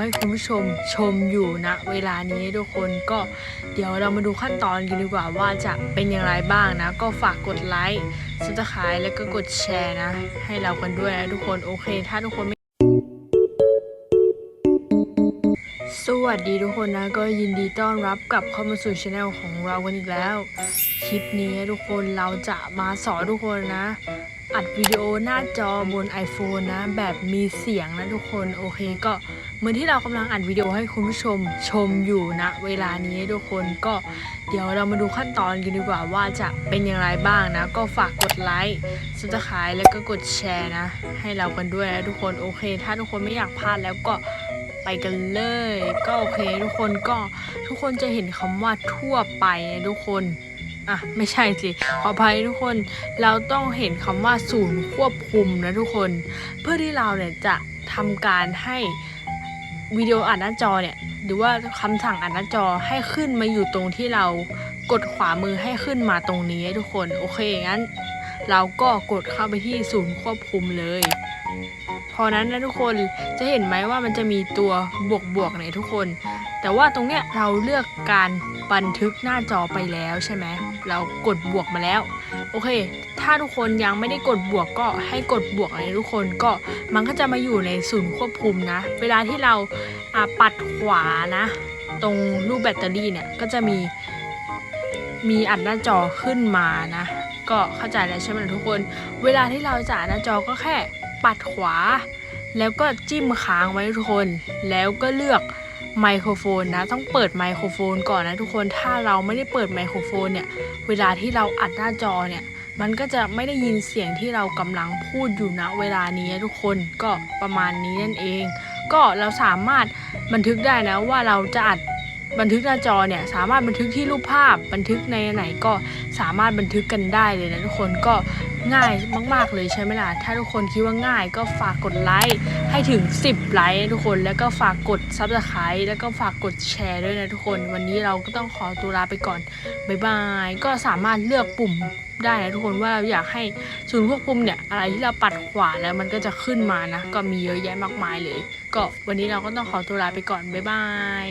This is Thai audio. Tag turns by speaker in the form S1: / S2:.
S1: ให้คุณผู้ชมชมอยู่ณเวลานี้ทุกคนก็เดี๋ยวเรามาดูขั้นตอนกันดีกว่าว่าจะเป็นอย่างไรบ้างนะ ก็ฝากกดไลค์ซับสไครต์แล้วก็กดแชร์นะ ให้เรากันด้วยนะทุกคนโอเค ถ้าทุกคนไม่สวัสดีทุกคนนะก็ยินดีต้อนรับกลับเข้ามาสู่ช anel ของเรากันอีกแล้ว คลิปนี้ทุกคนเราจะมาสอนทุกคนนะ อัดวิดีโอหน้าจอบน iPhone นะ แบบมีเสียงนะทุกคนโอเคก็เหมือนที่เรากำลังอัดวิดีโอให้คุณผู้ชมชมอยู่นะเวลานี้ทุกคนก็เดี๋ยวเรามาดูขั้นตอนกันดีกว่าว่าจะเป็นอย่างไรบ้างนะ ก็ฝากกดไลค์ซับสไครต์แล้วก็กดแชร์นะ ให้เรากันด้วยนะทุกคนโอเค ถ้าทุกคนไม่อยากพลาดแล้วก็ไปกันเลย ก็โอเค ทุกคนก็ทุกคนจะเห็นคำว่าทั่วไปนะทุกคน อะไม่ใช่สิขออภัยทุกคนเราต้องเห็นคำว่าศูนย์ควบคุมนะทุกคน เพื่อที่เราเนี่ยจะทำการให้วิดีโออัดหน้าจอเนี่ยหรือว่าคำสั่งอัดหน้าจอให้ขึ้นมาอยู่ตรงที่เรากดขวามือให้ขึ้นมาตรงนี้ทุกคน โอเคงั้น เราก็กดเข้าไปที่ศูนย์ควบคุมเลย พอนั้นนะทุกคนจะเห็นไหมว่ามันจะมีตัวบวกบวกๆเนี่ยทุกคน แต่ว่าตรงเนี้ยเราเลือกการบันทึกหน้าจอไปแล้วใช่ไหมเรากดบวกมาแล้ว โอเค ถ้าทุกคนยังไม่ได้กดบวกก็ให้กดบวกเลยทุกคนก็มันก็จะมาอยู่ในศูนย์ควบคุมนะ เวลาที่เราอ่าปัดขวานะ ตรงรูปแบตเตอรี่เนี่ยก็จะมีมีอัดหน้าจอขึ้นมานะ ก็เข้าใจแล้วใช่ไหมทุกคน เวลาที่เราจะอัดหน้าจอก็แค่ ปัดขวา แล้วก็จิ้มค้างไว้ทุกคน แล้วก็เลือกไมโครโฟนนะ ต้องเปิดไมโครโฟนก่อนนะทุกคนถ้าเราไม่ได้เปิดไมโครโฟนเนี่ยเวลาที่เราอัดหน้าจอเนี่ยมันก็จะไม่ได้ยินเสียงที่เรากำลังพูดอยู่นะเวลานี้ทุกคนก็ประมาณนี้นั่นเอง ก็เราสามารถบันทึกได้นะว่าเราจะอัด บันทึกหน้าจอเนี่ยสามารถบันทึกที่รูปภาพ บันทึกในไหนก็สามารถบันทึกกันได้เลยนะทุกคนก็ง่ายมากๆเลยใช่ไหมล่ะ ถ้าทุกคนคิดว่าง่ายก็ฝากกดไลค์ให้ถึง 10 ไลค์ทุกคนแล้วก็ฝากกด Subscribe แล้วก็ฝากกดแชร์ด้วยนะทุกคน วันนี้เราก็ต้องขอตัวลาไปก่อนบ๊ายบายก็สามารถเลือกปุ่มได้นะทุกคนว่าเราอยากให้ศูนย์ควบคุมเนี่ยอะไรที่เราปัดขวาแล้วมันก็จะขึ้นมานะ ก็มีเยอะแยะมากมายเลย ก็วันนี้เราก็ต้องขอตัวลาไปก่อนบ๊ายบาย